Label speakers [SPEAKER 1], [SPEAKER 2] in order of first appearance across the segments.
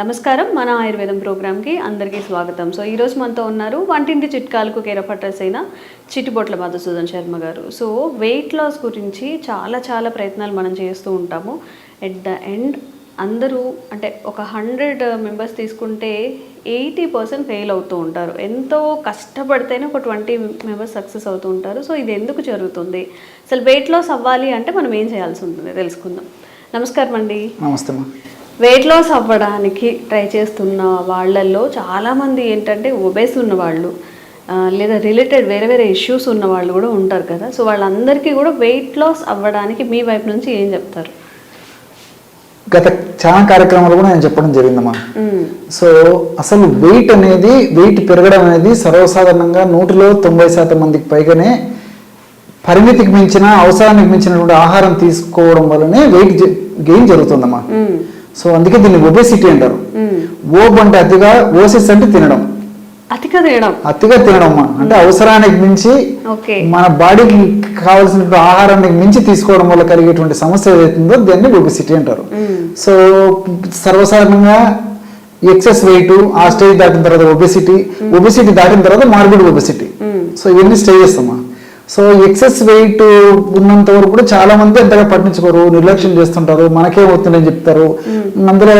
[SPEAKER 1] నమస్కారం. మన ఆయుర్వేదం ప్రోగ్రామ్కి అందరికీ స్వాగతం. సో ఈరోజు మనతో ఉన్నారు వంటింటి చిట్కాలకు కేరపట్రస్ అయిన చిట్టుబొట్ల మధుసూదన్ శర్మ గారు. సో వెయిట్ లాస్ గురించి చాలా చాలా ప్రయత్నాలు మనం చేస్తూ ఉంటాము. ఎట్ ద ఎండ్ అందరూ అంటే ఒక హండ్రెడ్ మెంబర్స్ తీసుకుంటే ఎయిటీ పర్సెంట్ ఫెయిల్ అవుతూ ఉంటారు. ఎంతో కష్టపడితేనే ఒక ట్వంటీ మెంబర్స్ సక్సెస్ అవుతూ ఉంటారు. సో ఇది ఎందుకు జరుగుతుంది? అసలు వెయిట్ లాస్ అవ్వాలి అంటే మనం ఏం చేయాల్సి ఉంటుంది? తెలుసుకుందాం. నమస్కారం అండి
[SPEAKER 2] నమస్తే
[SPEAKER 1] వెయిట్ లాస్ అవ్వడానికి ట్రై చేస్తున్న వాళ్ళల్లో చాలామంది ఏంటంటే ఒబేస్ ఉన్న వాళ్ళు ఆ, లేదా రిలేటెడ్ వేరే వేరే ఇష్యూస్ ఉన్న వాళ్ళు కూడా ఉంటారు కదా సో వాళ్ళందరికీ కూడా వెయిట్ లాస్ అవ్వడానికి మీ వైపు నుంచి ఏం చెప్తారు
[SPEAKER 2] గత చాలా కార్యక్రమాలు కూడా నేను చెప్పడం జరిగిందమ్మా
[SPEAKER 1] మ్మ్.
[SPEAKER 2] సో అసలు వెయిట్ అనేది వెయిట్ పెరగడం అనేది సర్వసాధారణంగా నూటిలో తొంభై శాతం మందికి పైగానే పరిమితికి మించిన అవసరానికి మించినటువంటి ఆహారం తీసుకోవడం వల్లనే వెయిట్ గెయిన్ జరుగుతుందమ్మా
[SPEAKER 1] మ్మ్.
[SPEAKER 2] సో అందుకే దీన్ని ఒబేసిటీ అంటారు. ఓబ్ అంటే అతిగా ఓసిస్ అంటే తినడం.
[SPEAKER 1] అతిగా తినడం.
[SPEAKER 2] అతిగా తినడం అమ్మా. అంటే అవసరానికి మించి మన బాడీకి కావాల్సిన ఆహారానికి మించి తీసుకోవడం వల్ల కలిగేటువంటి సమస్య ఏదైతుందో దాన్ని ఒబిసిటీ అంటారు. సో సర్వసాధారణంగా ఎక్సెస్ వెయిట్ ఆ స్టేజ్ దాటిన తర్వాత ఒబెసిటీ ఒబెసిటీ దాటిన తర్వాత మార్బిడ్ ఒబెసిటీ. సో ఇవన్నీ స్టేజెస్ అమ్మా సో ఎక్సెస్ వెయిట్ ఉన్నంత వరకు కూడా చాలా మంది అంతగా పట్టించుకోరు నిర్లక్ష్యం చేస్తుంటారు మనకే అవుతుందని చెప్తారు. అందులో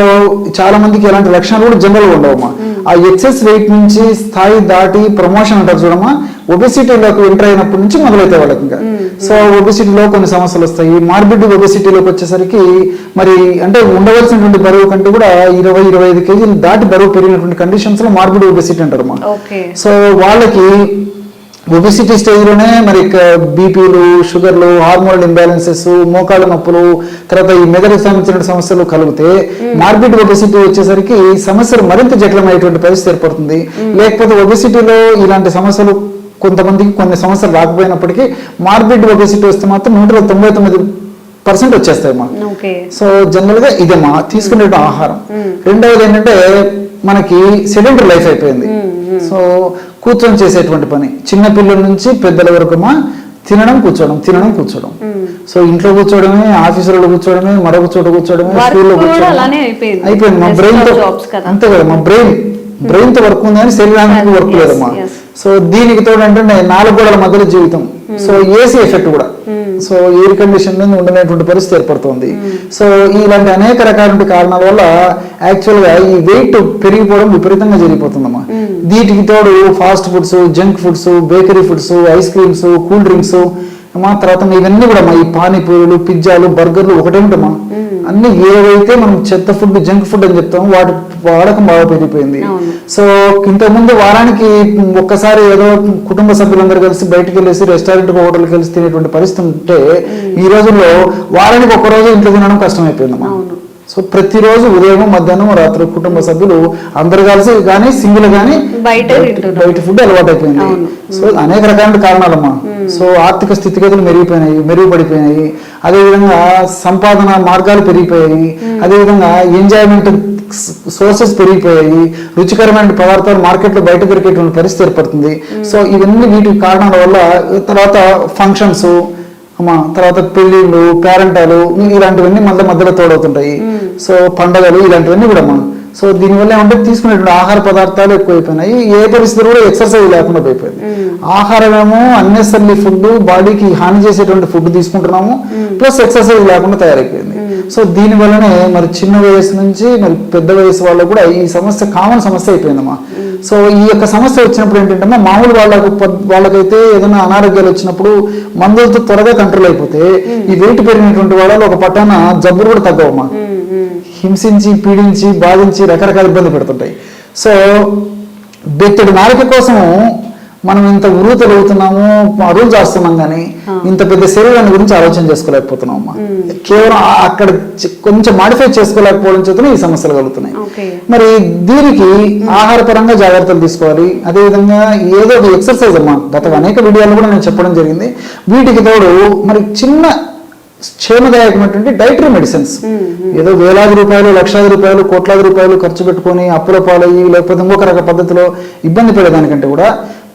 [SPEAKER 2] చాలా మందికి ఎలాంటి లక్షణాలు కూడా జనరల్గా ఉండవమ్మా ఆ ఎక్సెస్ వెయిట్ నుంచి స్థాయి దాటి ప్రమోషన్ అంటారు చూడమ్మా. ఒబెసిటీలోకి ఎంటర్ అయినప్పటి నుంచి మొదలవుతాయి వాళ్ళకి ఇంకా. సో ఒబెసిటీలో కొన్ని సమస్యలు వస్తాయి. మార్బిడ్ ఒబెసిటీలోకి వచ్చేసరికి మరి అంటే ఉండవలసినటువంటి బరువు కంటే కూడా ఇరవై ఇరవై ఐదు కేజీలు దాటి బరువు పెరిగినటువంటి కండిషన్స్లో మార్బిడ్ ఒబెసిటీ అంటారు సో వాళ్ళకి ఒబెసిటీ స్టేజ్లోనే మరి బీపీలు షుగర్లు హార్మోనల్ ఇంబ్యాలెన్సెస్ మోకాళ్ళ నొప్పులు తర్వాత ఈ మెదడుకు సంబంధించిన సమస్యలు కలిగితే మార్బిడ్ ఒబెసిటీ వచ్చేసరికి సమస్యలు మరింత జటిలమైనటువంటి పరిస్థితి ఏర్పడుతుంది. లేకపోతే ఒబెసిటీలో ఇలాంటి సమస్యలు కొంతమందికి కొన్ని సమస్యలు రాకపోయినప్పటికీ మార్బిడ్ ఒబెసిటీ వస్తే మాత్రం నూట తొంభై తొమ్మిది పర్సెంట్ వచ్చేస్తాయి
[SPEAKER 1] ఓకే.
[SPEAKER 2] సో జనరల్గా ఇదమ్మా తీసుకునే ఆహారం రెండవది ఏంటంటే మనకి సెడెంటరీ లైఫ్ అయిపోయింది. సో కూర్చొని చేసేటువంటి పని. చిన్న పిల్లల నుంచి పెద్దల వరకు అమ్మా తినడం కూర్చోవడం తినడం కూర్చోవడం. సో ఇంట్లో కూర్చోవడమే ఆఫీసులలో కూర్చోవడమే మరొక చోట కూర్చోవడమే
[SPEAKER 1] Work
[SPEAKER 2] స్కూల్లో కూర్చోవడం
[SPEAKER 1] అలానే అయిపోయింది.
[SPEAKER 2] మా బ్రెయిన్. అంతే కదా మా బ్రెయిన్. బ్రెయిన్తో వర్క్ ఉంది కానీ శరీరానికి వర్క్ లేదమ్మా. సో దీనికి తోడు అంటే నాలుగు గోడల మధ్యలో జీవితం. సో ఏసీ ఎఫెక్ట్ కూడా. సో ఎయిర్ కండిషన్ మీద ఉండలేటువంటి పరిస్థితి ఏర్పడుతుంది. సో ఇలాంటి అనేక రకాల కారణాల వల్ల యాక్చువల్గా ఈ వెయిట్ పెరిగిపోవడం విపరీతంగా జరిగిపోతుందమ్మా. వీటికి తోడు fast foods junk foods bakery foods ice creams cool drinks అమ్మా తర్వాత ఇవన్నీ కూడా ఈ పానీపూరీలు పిజ్జాలు బర్గర్లు ఒకటేమిటమ్మా? అన్ని ఏవైతే మనం చెత్త ఫుడ్ జంక్ ఫుడ్ అని చెప్తామో వాటి వాడకం బాగా పెరిగిపోయింది. సో ఇంతకుముందు వారానికి ఒక్కసారి ఏదో కుటుంబ సభ్యులందరూ కలిసి బయటికి వెళ్ళేసి రెస్టారెంట్ హోటల్కి కలిసి తినేటువంటి పరిస్థితి ఉంటే ఈ రోజుల్లో వారానికి ఒక రోజు ఇంట్లో తినడం కష్టమైపోయిందమ్మా
[SPEAKER 1] అవును.
[SPEAKER 2] సో ప్రతిరోజు ఉదయం మధ్యాహ్నం రాత్రి కుటుంబ సభ్యులు అందరు కలిసి కానీ సింగిల్ కానీ
[SPEAKER 1] బయటే.
[SPEAKER 2] బయట ఫుడ్ అలవాటు అయిపోయింది. సో అనేక రకాల కారణాలమ్మా. సో ఆర్థిక స్థితిగతులు మెరిగిపోయినాయి మెరుగుపడిపోయినాయి. అదేవిధంగా సంపాదన మార్గాలు పెరిగిపోయాయి. అదేవిధంగా ఎంజాయ్మెంట్ సోర్సెస్ పెరిగిపోయాయి. రుచికరమైన పదార్థాలు మార్కెట్లో బయట దొరికేటువంటి పరిస్థితి ఏర్పడుతుంది. సో ఇవన్నీ వీటి కారణాల వల్ల తర్వాత ఫంక్షన్స్ తర్వాత పెళ్ళిళ్ళు పేరెంటాలు ఇలాంటివన్నీ మధ్య మధ్యలో తోడవుతుంటాయి. సో పండగలు ఇలాంటివన్నీ కూడా అమ్మా సో దీనివల్ల ఏమంటే తీసుకునేటువంటి ఆహార పదార్థాలు ఎక్కువైపోయినాయి. ఏ పరిస్థితులు కూడా ఎక్సర్సైజ్ లేకుండా అయిపోయింది ఆహారం ఏమో అన్నెసర్లీ ఫుడ్ బాడీకి హాని చేసేటువంటి ఫుడ్ తీసుకుంటున్నాము. ప్లస్ ఎక్సర్సైజ్ లేకుండా తయారైపోయింది. సో దీని వల్లనే మరి చిన్న వయసు నుంచి మరి పెద్ద వయసు వాళ్ళకు కూడా ఈ సమస్య కామన్ సమస్య అయిపోయిందమ్మా. సో ఈ యొక్క సమస్య వచ్చినప్పుడు ఏంటంటే మామూలు వాళ్ళకు వాళ్ళకైతే ఏదైనా అనారోగ్యాలు వచ్చినప్పుడు మందులతో త్వరగా కంట్రోల్ అయిపోతే ఈ వెయిట్ పెరిగినటువంటి వాళ్ళలో ఒక పట్టాన జబ్బులు కూడా తగ్గవమ్మా.
[SPEAKER 1] మ్మ్, మ్మ్.
[SPEAKER 2] హింసించి పీడించి బాధించి రకరకాల ఇబ్బంది పెడుతుంటాయి. సో బెత్తడి నాలుక కోసం మనం ఇంత ఉరువు తెలుగుతున్నాము అరువు చేస్తున్నాం కానీ ఇంత పెద్ద శరీరాన్ని గురించి ఆలోచన చేసుకోలేకపోతున్నాం అమ్మా. కేవలం అక్కడ కొంచెం మాడిఫై చేసుకోలేకపోవడం చేతనే ఈ సమస్యలు కలుగుతున్నాయి. మరి దీనికి ఆహారపరంగా జాగ్రత్తలు తీసుకోవాలి. అదేవిధంగా ఏదో ఒక ఎక్సర్సైజ్ అమ్మా. గత అనేక వీడియోలు కూడా నేను చెప్పడం జరిగింది. వీటికి తోడు మరి చిన్న క్షేమదాయకమైనటువంటి డైటరీ మెడిసిన్స్. ఏదో వేలాది రూపాయలు లక్షలాది రూపాయలు కోట్లాది రూపాయలు ఖర్చు పెట్టుకొని అప్పుల పాలయ్యి లేకపోతే ఇంకొక రక పద్ధతిలో ఇబ్బంది పడేదానికంటే కూడా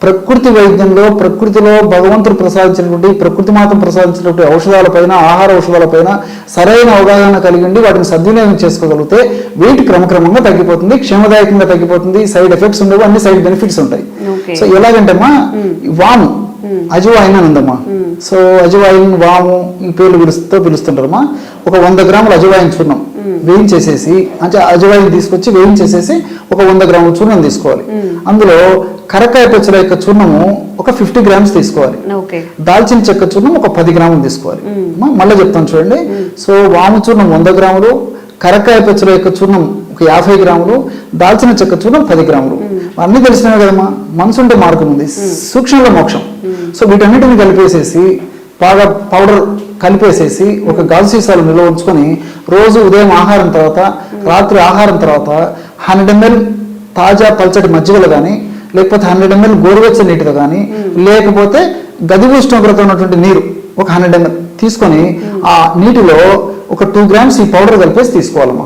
[SPEAKER 2] ప్రకృతి వైద్యంలో ప్రకృతిలో భగవంతుడు ప్రసాదించినటువంటి ప్రకృతి మాత ప్రసాదించినటువంటి ఔషధాలపైన ఆహార ఔషధాలపైన సరైన అవగాహన కలిగి ఉండి వాటిని సద్వినియోగం చేసుకోగలిగితే వెయిట్ క్రమక్రమంగా తగ్గిపోతుంది క్షేమదాయకంగా తగ్గిపోతుంది సైడ్ ఎఫెక్ట్స్ ఉండవు అన్ని సైడ్ బెనిఫిట్స్ ఉంటాయి. సో ఎలాగంటమ్మా వాము అజువాయిన్ అని ఉందమ్మా సో అజువాయిన్ వాము ఈ పేర్లు పిలుస్తూ పిలుస్తుంటారమ్మా. ఒక వంద గ్రాముల అజువాయిన్ చూర్ణం వేయించేసేసి అంటే అజువాయిన్ తీసుకొచ్చి వేయించేసేసి ఒక వంద గ్రాముల చూర్ణం తీసుకోవాలి. అందులో కరకాయ పెచ్చల యొక్క చూర్ణము ఒక ఫిఫ్టీ గ్రామ్స్ తీసుకోవాలి. దాల్చిన చెక్క చూర్ణం ఒక పది గ్రాములు తీసుకోవాలి. మళ్ళీ చెప్తాను చూడండి. సో వాము చూర్ణం వంద గ్రాములు కరక్కాయ పెచ్చల యొక్క చూర్ణం ఒక యాభై గ్రాములు దాల్చిన చెక్క చూర్ణం పది గ్రాములు. అన్నీ తెలిసినవే కదమ్మా? మనసు ఉంటే మార్గం ఉంది. సూక్ష్మంలో మోక్షం. సో వీటన్నిటిని కలిపేసేసి బాగా పౌడర్ కలిపేసేసి ఒక గాజు సీసాలు నిల్వ ఉంచుకొని రోజు ఉదయం ఆహారం తర్వాత రాత్రి ఆహారం తర్వాత హండ్రెడ్ ఎంఎల్ తాజా పల్చటి మజ్జిగలో కానీ లేకపోతే హండ్రెడ్ ఎంఎల్ గోరువెచ్చని నీటితో కానీ లేకపోతే గది ఉష్ణోగ్రత ఉన్నటువంటి నీరు ఒక హండ్రెడ్ ఎంఎల్ తీసుకొని ఆ నీటిలో ఒక టూ గ్రామ్స్ ఈ పౌడర్ కలిపేసి తీసుకోవాలమ్మా.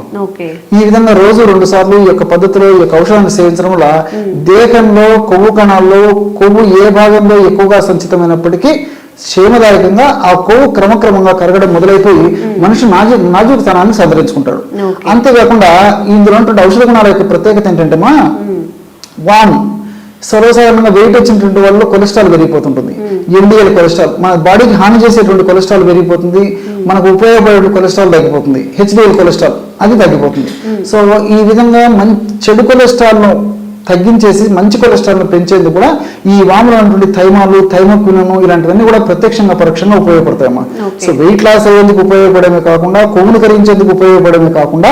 [SPEAKER 2] ఈ విధంగా రోజు రెండు సార్లు ఈ యొక్క పద్ధతిలో ఈ యొక్క ఔషధాన్ని సేవించడం వల్ల దేహంలో కొవ్వు కణాల్లో కొవ్వు ఏ భాగంలో ఎక్కువగా సంచితమైనప్పటికీ క్షేమదాయకంగా ఆ కొవ్వు క్రమక్రమంగా కరగడం మొదలైపోయి మనిషి నాజు నాజూకుతనాన్ని సంతరించుకుంటాడు. అంతేకాకుండా ఇందులో ఉన్నటువంటి ఔషధ గుణాల యొక్క ప్రత్యేకత ఏంటంటే వామ్ సర్వసాధారణంగా వెయిట్ వచ్చినటువంటి వాళ్ళు కొలెస్ట్రాల్ పెరిగిపోతుంటుంది. LDL cholesterol. మన బాడీకి హాని చేసేటువంటి కొలెస్ట్రాల్ పెరిగిపోతుంది. మనకు ఉపయోగపడే కొలెస్ట్రాల్ తగ్గిపోతుంది. హెచ్డిఎల్ కొలెస్ట్రాల్ అది తగ్గిపోతుంది. సో ఈ విధంగా మంచి చెడు కొలెస్ట్రాల్ను తగ్గించేసి మంచి కొలెస్ట్రాల్ను పెంచేందుకు కూడా ఈ వాములో ఉన్నటువంటి థైమాలు థైమక్వినను ఇలాంటివన్నీ కూడా ప్రత్యక్షంగా పరోక్షంగా ఉపయోగపడతాయమ్మా. సో వెయిట్ లాస్ అయ్యేందుకు ఉపయోగపడమే కాకుండా కొవ్వును కరించేందుకు ఉపయోగపడమే కాకుండా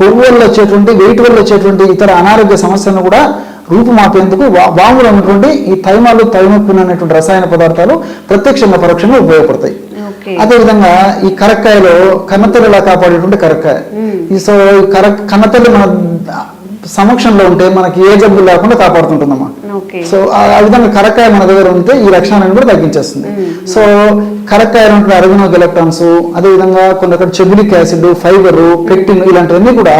[SPEAKER 2] కొవ్వు వల్ల వచ్చేటువంటి వెయిట్ వల్ల వచ్చేటువంటి ఇతర అనారోగ్య సమస్యలను కూడా రూపుమాపేందుకు వాములో ఉన్నటువంటి ఈ థైమాలు థైమక్విన్ అనేటువంటి రసాయన పదార్థాలు ప్రత్యక్షంగా పరోక్షంగా ఉపయోగపడతాయి. అదేవిధంగా ఈ కరక్కాయలో కన్నతల్లిలా కాపాడేటువంటి కరక్కాయ. ఈ సో కర కన్నతల్లి మన సమక్షంలో ఉంటే మనకి ఏ జబ్బు లేకుండా కాపాడుతుంటుందమ్మా. సో ఆ ఆ విధంగా కరక్కాయ మన దగ్గర ఉంటే ఈ లక్షణాలను కూడా తగ్గించేస్తుంది. సో కరక్కాయ ఉంటే అరవినో గెలక్టాన్స్ అదేవిధంగా కొన్ని రకాల చెబులిక్ యాసిడ్ ఫైబర్ పెక్టిన్ ఇలాంటివన్నీ కూడా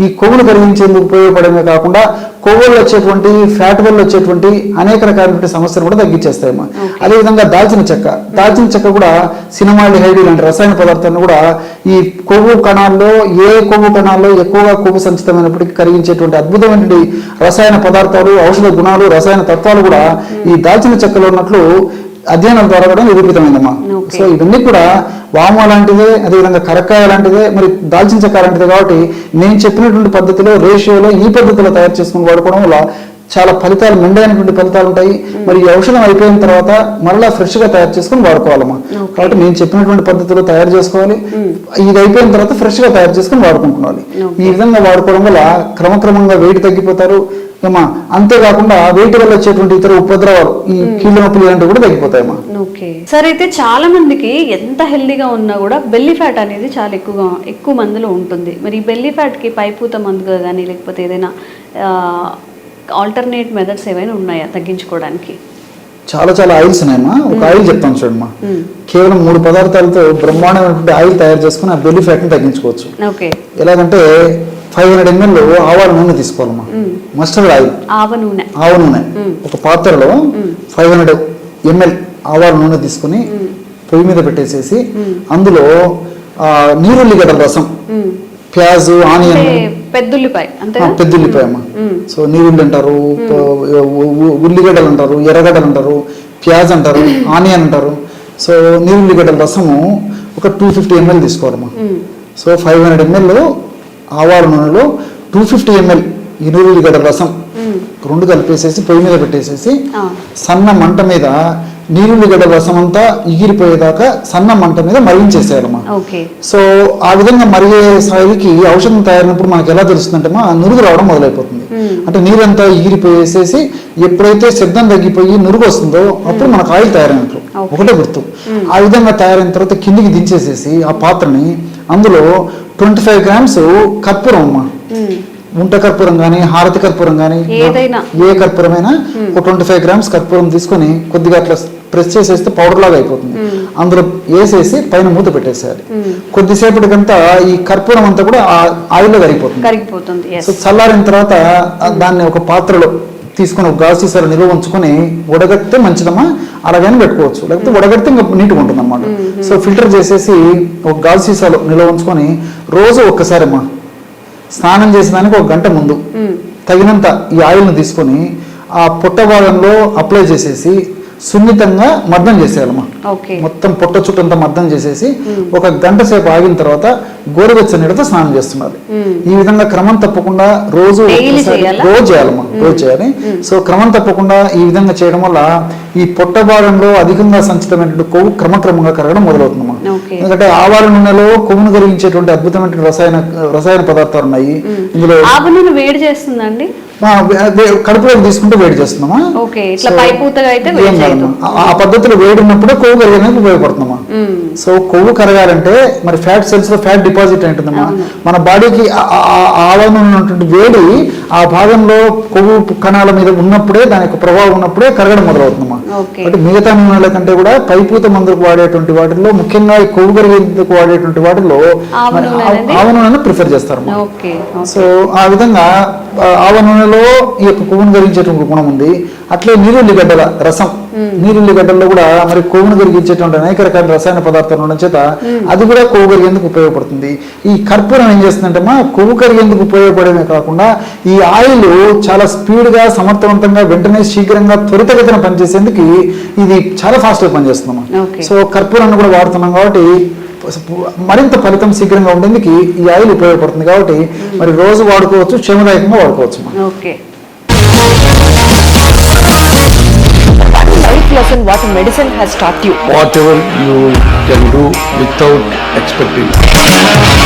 [SPEAKER 2] ఈ కొవ్వును కరిగించేందుకు ఉపయోగపడమే కాకుండా కొవ్వుల్లో వచ్చేటువంటి ఫ్యాట్ వల్ల వచ్చేటువంటి అనేక రకాలైన సమస్యలు కూడా తగ్గించేస్తాయమ్మా. అదేవిధంగా దాల్చిన చెక్క. దాల్చిన చెక్క కూడా సినిమాలిహైడ్ ఇలాంటి రసాయన పదార్థాలను కూడా ఈ కొవ్వు కణాల్లో ఏ కొవ్వు కణాల్లో ఎక్కువగా కొవ్వు సంచితమైనప్పటికీ కరిగించేటువంటి అద్భుతమైనటువంటి రసాయన పదార్థాలు ఔషధ గుణాలు రసాయన తత్వాలు కూడా ఈ దాల్చిన చెక్కలో ఉన్నట్లు అధ్యయనాల ద్వారా కూడా నిరూపితమైందమ్మా. సో ఇవన్నీ కూడా వాము లాంటిదే అదేవిధంగా కరక్కాయ లాంటిదే మరి దాల్చిన చెక్క లాంటిదే కాబట్టి నేను చెప్పినటువంటి పద్ధతిలో రేషియోలో ఈ పద్ధతిలో తయారు చేసుకుని వాడుకోవడం వల్ల చాలా ఫలితాలు మెండైనటువంటి ఫలితాలు ఉంటాయి. మరి ఈ ఔషధం అయిపోయిన తర్వాత మళ్ళీ ఫ్రెష్గా తయారు చేసుకుని వాడుకోవాలమ్మా. కాబట్టి నేను చెప్పినటువంటి పద్ధతిలో తయారు చేసుకోవాలి. ఇది అయిపోయిన తర్వాత ఫ్రెష్గా తయారు చేసుకుని వాడుకుంటున్నాను. ఈ విధంగా వాడుకోవడం వల్ల క్రమక్రమంగా వెయిట్ తగ్గిపోతారు. ఏమా అంతేకాకుండా వెయిట్ వల్ల వచ్చేటువంటి ఇతర ఉపద్రవాలు ఈ కీళ్ళ నొప్పులు ఇలాంటివి కూడా తగ్గిపోతాయమ్మా.
[SPEAKER 1] ఓకే. సరే అయితే చాలా మందికి ఎంత హెల్దీగా ఉన్నా కూడా బెల్లీ ఫ్యాట్ అనేది చాలా ఎక్కువగా ఎక్కువ మందిలో ఉంటుంది. మరి ఈ బెల్లీ ఫ్యాట్కి పైపూత మందుగా కానీ లేకపోతే ఏదైనా ఆల్టర్నేట్ మెథడ్స్ ఏమైనా ఉన్నాయా తగ్గించుకోవడానికి?
[SPEAKER 2] చాలా చాలా ఆయిల్స్ ఉన్నాయమ్మా. ఒక ఆయిల్ చెప్తాను చూడమ్మా కేవలం మూడు పదార్థాలతో బ్రహ్మాండమైనటువంటి ఆయిల్ తయారు చేసుకుని ఆ బెల్లి ఫ్యాట్ని తగ్గించుకోవచ్చు.
[SPEAKER 1] ఓకే.
[SPEAKER 2] ఎలాగంటే ఫైవ్ హండ్రెడ్ ఎంఎల్ ఆవాల నూనె తీసుకోవాలమ్మా. Mustard oil.
[SPEAKER 1] ఆవ నూనె.
[SPEAKER 2] ఆవ నూనె. ఒక పాత్రలో ఫైవ్ హండ్రెడ్ ఎంఎల్ ఆవాల నూనె తీసుకుని పొయ్యి మీద పెట్టేసేసి అందులో ఆ, నీరుల్లిగడ్డల రసం. ప్యాజు ఆనియన్.
[SPEAKER 1] పెద్దుల్లిపాయ అంతే
[SPEAKER 2] ఆ, పెద్ద ఉల్లిపాయ అమ్మ సో నీరుల్లి అంటారు ఉల్లిగడ్డలు అంటారు ఎర్రగడ్డలు అంటారు ప్యాజ్ అంటారు ఆనియన్ అంటారు. సో నీరుల్లిగడ్డల రసము ఒక టూ ఫిఫ్టీ ఎంఎల్ తీసుకోవాలమ్మా. సో ఫైవ్ హండ్రెడ్ ఎంఎల్ ఆవాల నూనెలో టూ ఫిఫ్టీ ఎంఎల్ ఈ నీరుల్లిగడ్డల రసం రెండు కలిపేసేసి పొయ్యి మీద పెట్టేసేసి. సన్న మంట మీద నీరుల్లిగడ్డ రసం అంతా ఎగిరిపోయేదాకా సన్న మంట మీద మరిగించేసేయాలమ్మా. సో ఆ విధంగా మరిగే స్థాయికి ఔషధం తయారైనప్పుడు మనకి ఎలా తెలుస్తుందంటే మా నురుగు రావడం మొదలైపోతుంది. అంటే నీరంతా ఎగిరిపోయేసేసి ఎప్పుడైతే శబ్దం తగ్గిపోయి నురుగు వస్తుందో అప్పుడు మనకు ఆయిల్ తయారైనట్లు. ఒకటే గుర్తు. ఆ విధంగా తయారైన తర్వాత కిందికి దించేసేసి ఆ పాత్రని అందులో ట్వంటీ ఫైవ్ గ్రామ్స్ కర్పూరం అమ్మా.
[SPEAKER 1] మ్మ్.
[SPEAKER 2] ఉంట కర్పూరం కానీ హారతి కర్పూరం కానీ. ఏ కర్పూరమైనా ఒక ట్వంటీ ఫైవ్ గ్రామ్స్ కర్పూరం తీసుకొని కొద్దిగా అట్లా ప్రెస్ చేసేస్తే పౌడర్ లాగా అయిపోతుంది. అందులో వేసేసి పైన మూత పెట్టేసేయాలి. కొద్దిసేపటికంతా ఈ కర్పూరం అంతా కూడా ఆయిల్లో కరిగిపోతుంది. సో చల్లారిన తర్వాత దాన్ని ఒక పాత్రలో తీసుకొని ఒక గాజు సీసాలో నిల్వ ఉంచుకొని ఉడగడితే మంచిదమ్మా అలాగని పెట్టుకోవచ్చు. లేకపోతే ఉడగడితే ఇంకా నీట్గా ఉంటుంది అనమాట సో ఫిల్టర్ చేసేసి ఒక గాజు సీసాలో నిల్వ ఉంచుకొని రోజు ఒక్కసారి అమ్మా స్నానం చేసేదానికి ఒక గంట ముందు తగినంత ఈ ఆయిల్ను తీసుకొని ఆ పుట్ట భాగంలో అప్లై చేసేసి సున్నితంగా మర్దం చేసేయాలమ్మా. మొత్తం పొట్ట చుట్టంతా మర్దం చేసేసి ఒక గంట సేపు ఆగిన తర్వాత గోరువెచ్చని నీళ్ళతో స్నానం చేస్తున్నారు. ఈ విధంగా క్రమం తప్పకుండా రోజు? రోజు చేయాలమ్మా రోజు చేయాలి. సో క్రమం తప్పకుండా ఈ విధంగా చేయడం వల్ల ఈ పొట్ట భాగంలో అధికంగా సంచితమైనటువంటి కొవ్వు క్రమక్రమంగా కరగడం మొదలవుతుందమ్మా. ఎందుకంటే ఆవాల నూనెలో కొవ్వును కరిగించేటువంటి అద్భుతమైన రసాయన రసాయన పదార్థాలు ఉన్నాయి. ఇందులో
[SPEAKER 1] వేడి చేస్తుందండి?
[SPEAKER 2] కడుపులోకి తీసుకుంటే వేడి చేస్తున్నామా. ఆ- పద్ధతిలో వేడి ఉన్నప్పుడే కొవ్వు కరగడానికి ఉపయోగపడుతుందమ్మా.
[SPEAKER 1] మ్మ్.
[SPEAKER 2] సో కొవ్వు కరగాలంటే మరి ఫ్యాట్ సెల్స్లో ఫ్యాట్ డిపాజిట్ ఉంటుందమ్మా. మన బాడీకి ఆవరణ ఉన్నటువంటి వేడి ఆ భాగంలో కొవ్వు కణాల మీద ఉన్నప్పుడే దాని యొక్క ప్రభావం ఉన్నప్పుడే కరగడం మొదలవుతుందమ్మా. అంటే మిగతా నూనెల కంటే కూడా పైపూత మందులకు వాడేటువంటి వాటిల్లో ముఖ్యంగా ఈ కొవ్వు కరిగేందుకు వాడేటువంటి వాటిల్లో
[SPEAKER 1] ఆవ
[SPEAKER 2] నూనెను ప్రిఫర్ చేస్తారమ్మా.
[SPEAKER 1] ఓకే.
[SPEAKER 2] సో ఆ విధంగా ఆవ నూనెలో ఈ యొక్క కొవ్వును కరిగించేటువంటి గుణం ఉంది. అట్లే నీరుల్లిగడ్డల రసం. నీరుల్లిగడ్డల్లో కూడా మరి కొవ్వును కరిగించేటువంటి అనేక రకాల రసాయన పదార్థాలు ఉండడం చేత అది కూడా కొవ్వు కరిగేందుకు ఉపయోగపడుతుంది. ఈ కర్పూరం ఏం చేస్తుందంటే మా కొవ్వు కరిగేందుకు ఉపయోగపడమే కాకుండా ఈ ఆయిల్ చాలా స్పీడ్గా సమర్థవంతంగా వెంటనే శీఘ్రంగా త్వరితగతిన పనిచేసేందుకు ఇది చాలా ఫాస్ట్గా పనిచేస్తుందమ్మా.
[SPEAKER 1] Okay.
[SPEAKER 2] సో కర్పూరాన్ని కూడా వాడుతున్నాం కాబట్టి మరింత ఫలితం శీఘ్రంగా ఉండేందుకు ఈ ఆయిల్ ఉపయోగపడుతుంది కాబట్టి మరి రోజు వాడుకోవచ్చు క్షేమదాయకంగా వాడుకోవచ్చు
[SPEAKER 1] okay
[SPEAKER 3] lesson what medicine has taught you.
[SPEAKER 4] whatever you can do without expecting.